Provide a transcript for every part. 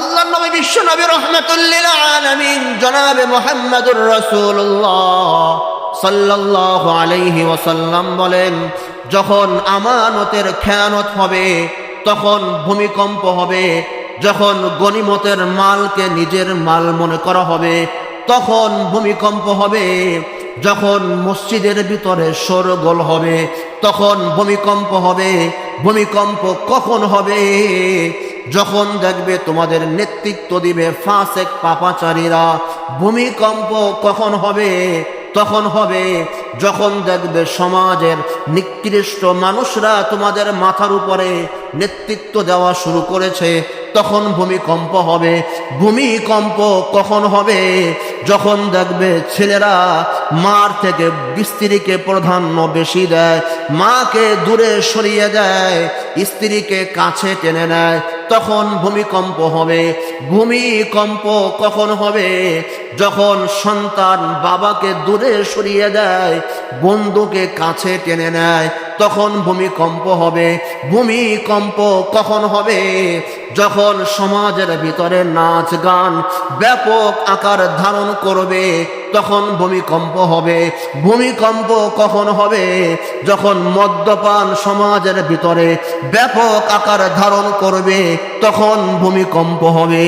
আল্লাহ নবী বিশ্ব নবী রহমতুল্লিল আলমিন জনাবে মোহাম্মদুর রসুল্লাহ সাল্লাল্লাহু আলাইহি ওয়াসাল্লাম বলেন, যখন আমানতের খেয়ানত হবে, তখন ভূমিকম্প হবে, যখন গনিমতের মালকে নিজের মাল মনে করা হবে, তখন ভূমিকম্প হবে, যখন মসজিদের ভিতরে সরগোল হবে, তখন ভূমিকম্প হবে, ভূমিকম্প কখন হবে? যখন দেখবে তোমাদের নেতৃত্ব দিবে ফাসেক পাপাচারীরা, ভূমিকম্প কখন হবে? তখন হবে যখন দেখবে সমাজের নিকৃষ্ট মানুষরা তোমাদের মাথার উপরে নেতৃত্ব দেওয়া শুরু করেছে। তখন ভূমিকম্প হবে। ভূমিকম্প কখন হবে? যখন দেখবে ছেলেরা মার থেকে স্ত্রীকে প্রাধান্য বেশি দেয়, মাকে দূরে সরিয়ে দেয়, স্ত্রীকে কাছে টেনে নেয় তখন ভূমিকম্প হবে। ভূমিকম্প কখন হবে? যখন সন্তান বাবাকে দূরে সরিয়ে দেয়, বন্ধুকে কাছে টেনে নেয় তখন ভূমিকম্প হবে। ভূমিকম্প কখন হবে? যখন সমাজের ভিতরে নাচ গান ব্যাপক আকার ধারণ করবে, তখন ভূমিকম্প হবে। ভূমিকম্প কখন হবে? যখন মদ্যপান সমাজের ভিতরে ব্যাপক আকার ধারণ করবে, তখন ভূমিকম্প হবে।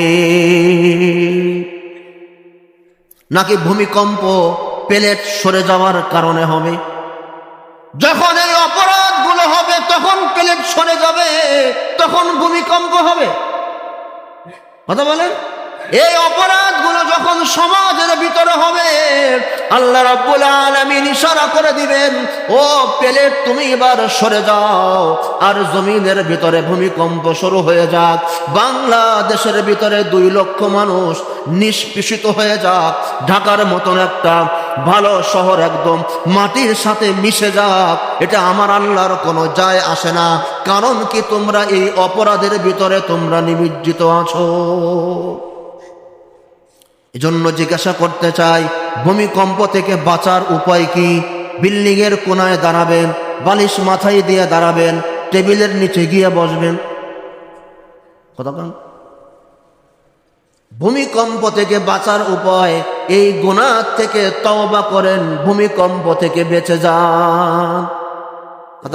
নাকি ভূমিকম্প প্লেট সরে যাওয়ার কারণে হবে? যখন যাবে, তখন ভূমিকম্প হবে। কথা বলেন? এই অপরাধগুলো যখন সমাজের ভিতরে হবে, আল্লাহ রাব্বুল আলামিন ইশারা করে দিবেন, ও প্লেট তুমি এবার সরে যাও, আর জমিনের ভিতরে ভূমিকম্প শুরু হয়ে যাক, বাংলাদেশের ভিতরে দুই লক্ষ মানুষ নিষ্পেষিত হয়ে যাক, ঢাকার মতন একটা ভালো শহর একদম, মাটির সাথে মিশে যাক। এটা আমার আল্লাহর কোনো যায় আসে না। কারণ কি তোমরা এই অপরাধের ভিতরে তোমরা নিমজ্জিত আছো? এজন্য জিজ্ঞাসা করতে চাই, ভূমিকম্প থেকে বাঁচার উপায় কি? বিল্ডিং এর কোনায় দাঁড়াবেন, বালিশ মাথায় দিয়ে দাঁড়াবেন, টেবিলের নিচে গিয়ে বসবেন। কথা? ভূমিকম্প থেকে বাঁচার উপায় এই গুণার থেকে তওবা করেন ভূমিকম্প থেকে বেঁচে যান।